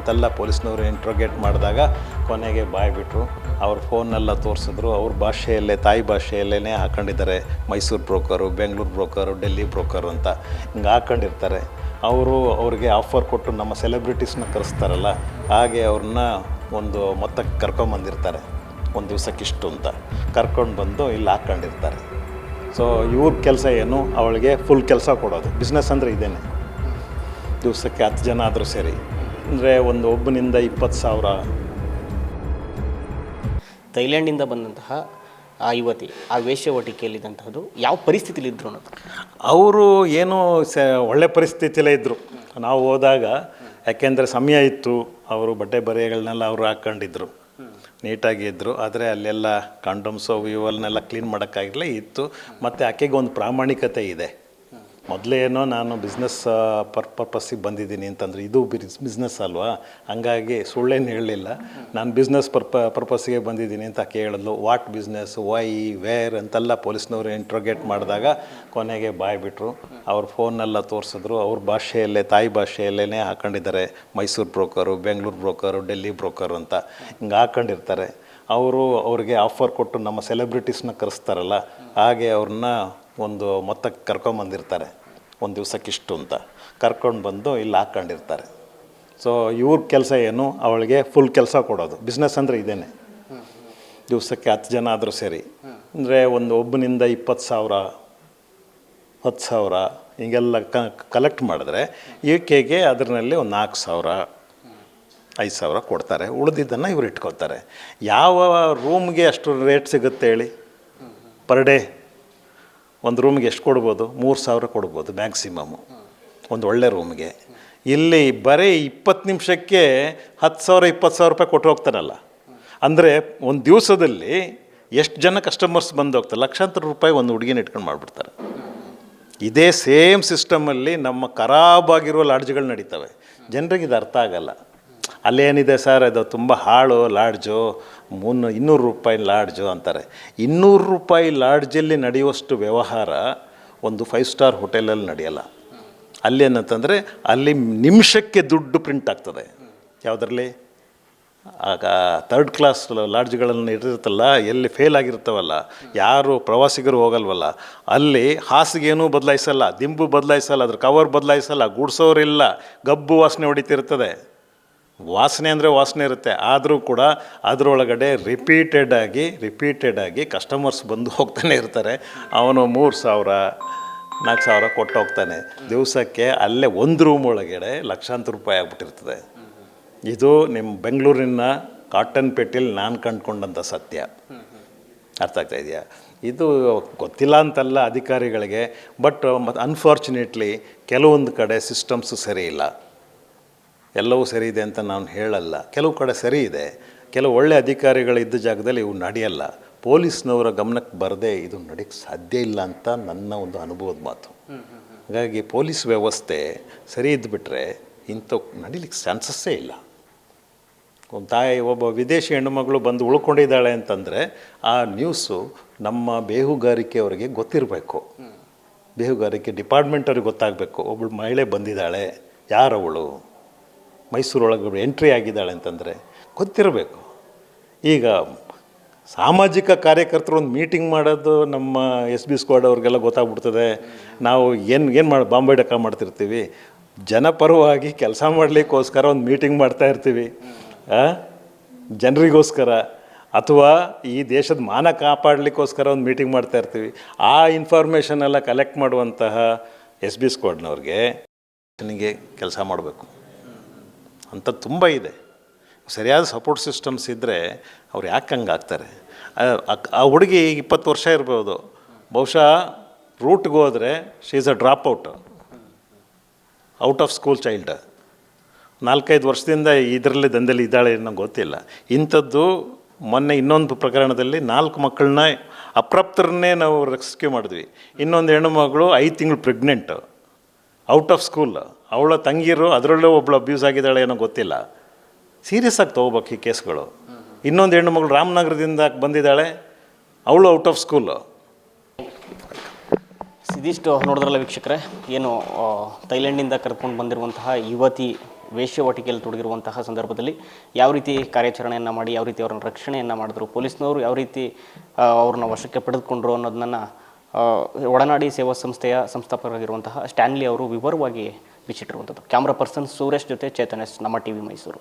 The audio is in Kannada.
ಅಂತೆಲ್ಲ ಪೊಲೀಸ್ನವರು ಇಂಟ್ರೋಗೇಟ್ ಮಾಡಿದಾಗ ಕೊನೆಗೆ ಬಾಯ್ಬಿಟ್ರು ಅವ್ರ ಫೋನ್ನೆಲ್ಲ ತೋರಿಸಿದ್ರು. ಅವ್ರ ಭಾಷೆಯಲ್ಲೇ, ತಾಯಿ ಭಾಷೆಯಲ್ಲೇ ಹಾಕೊಂಡಿದ್ದಾರೆ. Mysuru broker, Bengaluru broker, Delhi broker ಅಂತ ಹಿಂಗೆ ಹಾಕೊಂಡಿರ್ತಾರೆ. ಅವರು ಅವ್ರಿಗೆ ಆಫರ್ ಕೊಟ್ಟು ನಮ್ಮ ಸೆಲೆಬ್ರಿಟೀಸ್ನ ಕರೆಸ್ತಾರಲ್ಲ, ಹಾಗೆ ಅವ್ರನ್ನ ಒಂದು ಮೊತ್ತಕ್ಕೆ ಕರ್ಕೊಂಬಂದಿರ್ತಾರೆ ಒಂದು ದಿವ್ಸಕ್ಕಿಷ್ಟು ಅಂತ. ಕರ್ಕೊಂಡು ಬಂದು ಇಲ್ಲಿ ಹಾಕ್ಕೊಂಡಿರ್ತಾರೆ ಸೊ ಇವ್ರ ಕೆಲಸ ಏನು? ಅವಳಿಗೆ ಫುಲ್ ಕೆಲಸ ಕೊಡೋದು. ಬಿಸ್ನೆಸ್ ಅಂದರೆ ಇದೇನೆ. ದಿವಸಕ್ಕೆ ಹತ್ತು ಜನ ಆದರೂ ಸರಿ. ಅಂದರೆ ಒಂದು ಒಬ್ಬನಿಂದ ಇಪ್ಪತ್ತು ಸಾವಿರ. ಥೈಲ್ಯಾಂಡಿಂದ ಬಂದಂತಹ ಆ ಯುವತಿ ಆ ವೇಶ್ಯವಟಿಕೆಯಲ್ಲಿದ್ದಂತಹದ್ದು ಯಾವ ಪರಿಸ್ಥಿತಿಲಿ ಇದ್ರು ಅನ್ನೋದು? ಅವರು ಏನೋ ಸ ಒಳ್ಳೆ ಪರಿಸ್ಥಿತಿಯಲ್ಲೇ ಇದ್ದರು ನಾವು ಹೋದಾಗ ಯಾಕೆಂದರೆ ಸಮಯ ಇತ್ತು ಅವರು ಬಟ್ಟೆ ಬರೆಗಳನ್ನೆಲ್ಲ ಅವರು ಹಾಕ್ಕೊಂಡಿದ್ರು. ನೀಟಾಗಿ ಇದ್ದರು ಆದರೆ ಅಲ್ಲೆಲ್ಲ ಕಾಂಡಮ್ಸು ಇವಲ್ನೆಲ್ಲ ಕ್ಲೀನ್ ಮಾಡೋಕ್ಕಾಗಿಲ್ಲ ಇತ್ತು. ಮತ್ತು ಆಕೆಗೆ ಒಂದು ಪ್ರಾಮಾಣಿಕತೆ ಇದೆ. ಮೊದಲೇ ಏನೋ ನಾನು ಬಿಸ್ನೆಸ್ ಪರ್ ಪರ್ಪಸ್ಸಿಗೆ ಬಂದಿದ್ದೀನಿ ಅಂತಂದರೆ ಇದು ಬಿಸ್ ಬಿಸ್ನೆಸ್ ಅಲ್ವಾ? ಹಂಗಾಗಿ ಸುಳ್ಳೇನು ಹೇಳಲಿಲ್ಲ. ನಾನು ಬಿಸ್ನೆಸ್ ಪರ್ಪ ಪರ್ಪಸ್ಸಿಗೆ ಬಂದಿದ್ದೀನಿ ಅಂತ ಕೇಳಿದ್ಲು. ವಾಟ್ ಬಿಸ್ನೆಸ್ ವೈ ವೇರ್ ಅಂತೆಲ್ಲ ಪೊಲೀಸ್ನವರು ಇಂಟ್ರೋಗೇಟ್ ಮಾಡಿದಾಗ ಕೊನೆಗೆ ಬಾಯ್ಬಿಟ್ರು ಅವ್ರ ಫೋನೆಲ್ಲ ತೋರಿಸಿದ್ರು. ಅವ್ರ ಭಾಷೆಯಲ್ಲೇ, ತಾಯಿ ಭಾಷೆಯಲ್ಲೇ ಹಾಕೊಂಡಿದ್ದಾರೆ. Mysuru broker, Bengaluru broker, Delhi broker ಅಂತ ಹಿಂಗೆ ಹಾಕೊಂಡಿರ್ತಾರೆ. ಅವರು ಅವ್ರಿಗೆ ಆಫರ್ ಕೊಟ್ಟು ನಮ್ಮ ಸೆಲೆಬ್ರಿಟೀಸ್ನ ಕರೆಸ್ತಾರಲ್ಲ, ಹಾಗೆ ಅವ್ರನ್ನ ಒಂದು ಮೊತ್ತಕ್ಕೆ ಕರ್ಕೊಂಬಂದಿರ್ತಾರೆ. ಒಂದು ದಿವ್ಸಕ್ಕಿಷ್ಟು ಅಂತ. ಕರ್ಕೊಂಡು ಬಂದು ಇಲ್ಲಿ ಹಾಕ್ಕೊಂಡಿರ್ತಾರೆ. ಸೊ ಇವ್ರ ಕೆಲಸ ಏನು? ಅವಳಿಗೆ ಫುಲ್ ಕೆಲಸ ಕೊಡೋದು. ಬಿಸ್ನೆಸ್ ಅಂದರೆ ಇದೇನೆ. ದಿವಸಕ್ಕೆ ಹತ್ತು ಜನ ಆದರೂ ಸರಿ. ಅಂದರೆ ಒಂದು ಒಬ್ಬನಿಂದ ಇಪ್ಪತ್ತು ಸಾವಿರ, ಹತ್ತು ಸಾವಿರ, ಹೀಗೆಲ್ಲ ಕಲೆಕ್ಟ್ ಮಾಡಿದ್ರೆ ಈಕೆಗೆ ಅದರಲ್ಲಿ ಒಂದು ನಾಲ್ಕು ಸಾವಿರ, ಐದು ಸಾವಿರ ಕೊಡ್ತಾರೆ. ಉಳಿದಿದ್ದನ್ನು ಇವ್ರು ಇಟ್ಕೋತಾರೆ ಯಾವ ರೂಮ್ಗೆ ಅಷ್ಟು ರೇಟ್ ಸಿಗುತ್ತೆ ಹೇಳಿ? ಪರ್ ಡೇ ಒಂದು ರೂಮ್ಗೆ ಎಷ್ಟು ಕೊಡ್ಬೋದು? ಮೂರು ಸಾವಿರ ಕೊಡ್ಬೋದು ಮ್ಯಾಕ್ಸಿಮಮ್ಮು ಒಂದು ಒಳ್ಳೆ ರೂಮ್ಗೆ. ಇಲ್ಲಿ ಬರೀ ಇಪ್ಪತ್ತು ನಿಮಿಷಕ್ಕೆ ಹತ್ತು ಸಾವಿರ, ಇಪ್ಪತ್ತು ಸಾವಿರ ರೂಪಾಯಿ ಕೊಟ್ಟು ಹೋಗ್ತಾರಲ್ಲ. ಅಂದರೆ ಒಂದು ದಿವಸದಲ್ಲಿ ಎಷ್ಟು ಜನ ಕಸ್ಟಮರ್ಸ್ ಬಂದು ಹೋಗ್ತಾರೆ? ಲಕ್ಷಾಂತರ ರೂಪಾಯಿ ಒಂದು ಹುಡುಗಿನ ಇಟ್ಕೊಂಡು ಮಾಡಿಬಿಡ್ತಾರೆ. ಇದೇ ಸೇಮ್ ಸಿಸ್ಟಮಲ್ಲಿ ನಮ್ಮ ಖರಾಬಾಗಿರೋ ಲಾಡ್ಜ್ಗಳು ನಡೀತವೆ. ಜನರಿಗೆ ಇದು ಅರ್ಥ ಆಗಲ್ಲ. ಅಲ್ಲೇನಿದೆ ಸರ್, ಅದು ತುಂಬ ಹಾಳು, ಲಾಡ್ಜು, ಮುನ್ನೂ, ಇನ್ನೂರು ರೂಪಾಯಿ ಲಾಡ್ಜು ಅಂತಾರೆ. ಇನ್ನೂರು ರೂಪಾಯಿ ಲಾಡ್ಜಲ್ಲಿ ನಡೆಯುವಷ್ಟು ವ್ಯವಹಾರ ಒಂದು ಫೈವ್ ಸ್ಟಾರ್ ಹೋಟೆಲಲ್ಲಿ ನಡೆಯಲ್ಲ. ಅಲ್ಲಿ ಏನಂತಂದರೆ, ಅಲ್ಲಿ ನಿಮಿಷಕ್ಕೆ ದುಡ್ಡು ಪ್ರಿಂಟ್ ಆಗ್ತದೆ. ಯಾವುದರಲ್ಲಿ? ಆಗ ತರ್ಡ್ ಕ್ಲಾಸ್ ಲಾಡ್ಜ್ಗಳನ್ನು ಇಟ್ಟಿರುತ್ತಲ್ಲ, ಎಲ್ಲಿ ಫೇಲ್ ಆಗಿರ್ತವಲ್ಲ ಯಾರು ಪ್ರವಾಸಿಗರು ಹೋಗಲ್ವಲ್ಲ, ಅಲ್ಲಿ ಹಾಸಿಗೆನೂ ಬದಲಾಯಿಸಲ್ಲ, ದಿಂಬು ಬದಲಾಯಿಸಲ್ಲ, ಅದ್ರ ಕವರ್ ಬದಲಾಯಿಸಲ್ಲ, ಗುಡ್ಸೋರಿಲ್ಲ, ಗಬ್ಬು ವಾಸನೆ ಹೊಡಿತಿರ್ತದೆ. ವಾಸನೆ ಅಂದರೆ ವಾಸನೆ ಇರುತ್ತೆ. ಆದರೂ ಕೂಡ ಅದರೊಳಗಡೆ ರಿಪೀಟೆಡ್ ಆಗಿ ರಿಪೀಟೆಡ್ ಆಗಿ ಕಸ್ಟಮರ್ಸ್ ಬಂದು ಹೋಗ್ತಾನೆ ಇರ್ತಾರೆ. ಅವನು ಮೂರು ಸಾವಿರ, ನಾಲ್ಕು ಸಾವಿರ ಕೊಟ್ಟು ಹೋಗ್ತಾನೆ. ದಿವಸಕ್ಕೆ ಅಲ್ಲೇ ಒಂದು ರೂಮ್ ಒಳಗಡೆ ಲಕ್ಷಾಂತರ ರೂಪಾಯಿ ಆಗ್ಬಿಟ್ಟಿರ್ತದೆ. ಇದು ನಿಮ್ಮ ಬೆಂಗಳೂರಿನ ಕಾಟನ್ ಪೇಟೆಯಲ್ಲಿ ನಾನು ಕಂಡುಕೊಂಡಂಥ ಸತ್ಯ. ಅರ್ಥ ಆಗ್ತಾ ಇದೆಯಾ? ಇದು ಗೊತ್ತಿಲ್ಲ ಅಂತಲ್ಲ ಅಧಿಕಾರಿಗಳಿಗೆ ಬಟ್ ಮತ್ತು ಅನ್ಫಾರ್ಚುನೇಟ್ಲಿ ಕೆಲವೊಂದು ಕಡೆ ಸಿಸ್ಟಮ್ಸು ಸರಿ ಇಲ್ಲ. ಎಲ್ಲವೂ ಸರಿ ಇದೆ ಅಂತ ನಾನು ಹೇಳಲ್ಲ. ಕೆಲವು ಕಡೆ ಸರಿ ಇದೆ. ಕೆಲವು ಒಳ್ಳೆ ಅಧಿಕಾರಿಗಳಿದ್ದ ಜಾಗದಲ್ಲಿ ಇವು ನಡೆಯಲ್ಲ. ಪೊಲೀಸ್ನವರ ಗಮನಕ್ಕೆ ಬರದೆ ಇದು ನಡೆಯಕ್ಕೆ ಸಾಧ್ಯ ಇಲ್ಲ ಅಂತ ನನ್ನ ಒಂದು ಅನುಭವದ ಮಾತು. ಹಾಗಾಗಿ ಪೊಲೀಸ್ ವ್ಯವಸ್ಥೆ ಸರಿ ಇದ್ದುಬಿಟ್ರೆ ಇಂಥವು ನಡೀಲಿಕ್ಕೆ ಚಾನ್ಸಸ್ಸೇ ಇಲ್ಲ. ಒಂದು ತಾಯಿ, ಒಬ್ಬ ವಿದೇಶಿ ಹೆಣ್ಣುಮಗಳು ಬಂದು ಉಳ್ಕೊಂಡಿದ್ದಾಳೆ ಅಂತಂದರೆ ಆ ನ್ಯೂಸು ನಮ್ಮ ಬೇಹುಗಾರಿಕೆಯವರಿಗೆ ಗೊತ್ತಿರಬೇಕು. ಬೇಹುಗಾರಿಕೆ ಡಿಪಾರ್ಟ್ಮೆಂಟವ್ರಿಗೆ ಗೊತ್ತಾಗಬೇಕು. ಒಬ್ಬಳು ಮಹಿಳೆ ಬಂದಿದ್ದಾಳೆ. ಯಾರವಳು? ಮೈಸೂರೊಳಗೆ ಎಂಟ್ರಿ ಆಗಿದ್ದಾಳೆ ಅಂತಂದರೆ ಗೊತ್ತಿರಬೇಕು. ಈಗ ಸಾಮಾಜಿಕ ಕಾರ್ಯಕರ್ತರು ಒಂದು ಮೀಟಿಂಗ್ ಮಾಡೋದು ನಮ್ಮ ಎಸ್ ಬಿ ಸ್ಕ್ವಾಡ್ ಅವ್ರಿಗೆಲ್ಲ ಗೊತ್ತಾಗ್ಬಿಡ್ತದೆ. ನಾವು ಏನು ಏನು ಮಾಡಿ ಬಾಂಬೆ ಡಕ್ಕ ಮಾಡ್ತಿರ್ತೀವಿ. ಜನಪರವಾಗಿ ಕೆಲಸ ಮಾಡಲಿಕ್ಕೋಸ್ಕರ ಒಂದು ಮೀಟಿಂಗ್ ಮಾಡ್ತಾ ಇರ್ತೀವಿ? ಜನರಿಗೋಸ್ಕರ ಅಥವಾ ಈ ದೇಶದ ಮಾನ ಕಾಪಾಡಲಿಕ್ಕೋಸ್ಕರ ಒಂದು ಮೀಟಿಂಗ್ ಮಾಡ್ತಾ ಇರ್ತೀವಿ. ಆ ಇನ್ಫಾರ್ಮೇಷನ್ ಎಲ್ಲ ಕಲೆಕ್ಟ್ ಮಾಡುವಂತಹ ಎಸ್ ಬಿ ಸ್ಕ್ವಾಡ್ನವ್ರಿಗೆ ಕೆಲಸ ಮಾಡಬೇಕು. ಅಂತ ತುಂಬ ಇದೆ. ಸರಿಯಾದ ಸಪೋರ್ಟ್ ಸಿಸ್ಟಮ್ಸ್ ಇದ್ದರೆ ಅವ್ರು ಯಾಕೆ ಹಂಗೆ ಆಗ್ತಾರೆ? ಆ- ಹುಡುಗಿ ಈಗ ಇಪ್ಪತ್ತು ವರ್ಷ ಇರ್ಬೋದು. ಬಹುಶಃ ರೂಟ್ಗೆ ಹೋದರೆ she is a drop out out of school child ನಾಲ್ಕೈದು ವರ್ಷದಿಂದ ಇದರಲ್ಲಿ ದಂಧೆಲಿ ಇದ್ದಾಳೆ ನಂಗೆ ಗೊತ್ತಿಲ್ಲ. ಇಂಥದ್ದು ಮೊನ್ನೆ ಇನ್ನೊಂದು ಪ್ರಕರಣದಲ್ಲಿ ನಾಲ್ಕು ಮಕ್ಕಳನ್ನ ಅಪ್ರಾಪ್ತರನ್ನೇ ನಾವು ರೆಸ್ಕ್ಯೂ ಮಾಡಿದ್ವಿ. ಇನ್ನೊಂದು ಹೆಣ್ಣು ಮಗಳು ಐದು ತಿಂಗಳು ಪ್ರೆಗ್ನೆಂಟು ಔಟ್ ಆಫ್ ಸ್ಕೂಲ್ ಅವಳ ತಂಗಿರು ಅದರಲ್ಲೇ ಒಬ್ಬಳು ಅಬ್ಯೂಸ್ ಆಗಿದ್ದಾಳೆ ಏನೋ ಗೊತ್ತಿಲ್ಲ. ಸೀರಿಯಸ್ ಆಗಿ ತೊಗೋಬೇಕು ಈ ಕೇಸ್ಗಳು. ಇನ್ನೊಂದು ಹೆಣ್ಣು ಮಗಳು ರಾಮನಗರದಿಂದ ಬಂದಿದ್ದಾಳೆ. ಅವಳು ಔಟ್ ಆಫ್ ಸ್ಕೂಲು ಇದಿಷ್ಟು ನೋಡಿದ್ರಲ್ಲ ವೀಕ್ಷಕರೇ, ಏನು ಥೈಲ್ಯಾಂಡಿಂದ ಕರ್ಕೊಂಡು ಬಂದಿರುವಂತಹ ಯುವತಿ ವೇಶ್ಯವಾಟಿಕೆಯಲ್ಲಿ ತೊಡಗಿರುವಂತಹ ಸಂದರ್ಭದಲ್ಲಿ ಯಾವ ರೀತಿ ಕಾರ್ಯಾಚರಣೆಯನ್ನು ಮಾಡಿ, ಯಾವ ರೀತಿ ಅವರನ್ನು ರಕ್ಷಣೆಯನ್ನು ಮಾಡಿದ್ರು, ಪೊಲೀಸ್ನವರು ಯಾವ ರೀತಿ ಅವ್ರನ್ನ ವಶಕ್ಕೆ ಪಡೆದುಕೊಂಡ್ರು ಅನ್ನೋದನ್ನು ಒಡನಾಡಿ ಸೇವಾ ಸಂಸ್ಥೆಯ ಸಂಸ್ಥಾಪಕರಾಗಿರುವಂತಹ ಸ್ಟ್ಯಾನ್ಲಿ ಅವರು ವಿವರವಾಗಿ ವಿಚಿಟ್ಟಿರುವಂಥದ್ದು ಕ್ಯಾಮ್ರಾ ಪರ್ಸನ್ ಸೂರೇಶ್ ಜೊತೆ ಚೇತನ್ ಎಸ್ ನಮ್ಮ ಟಿವಿ ಮೈಸೂರು.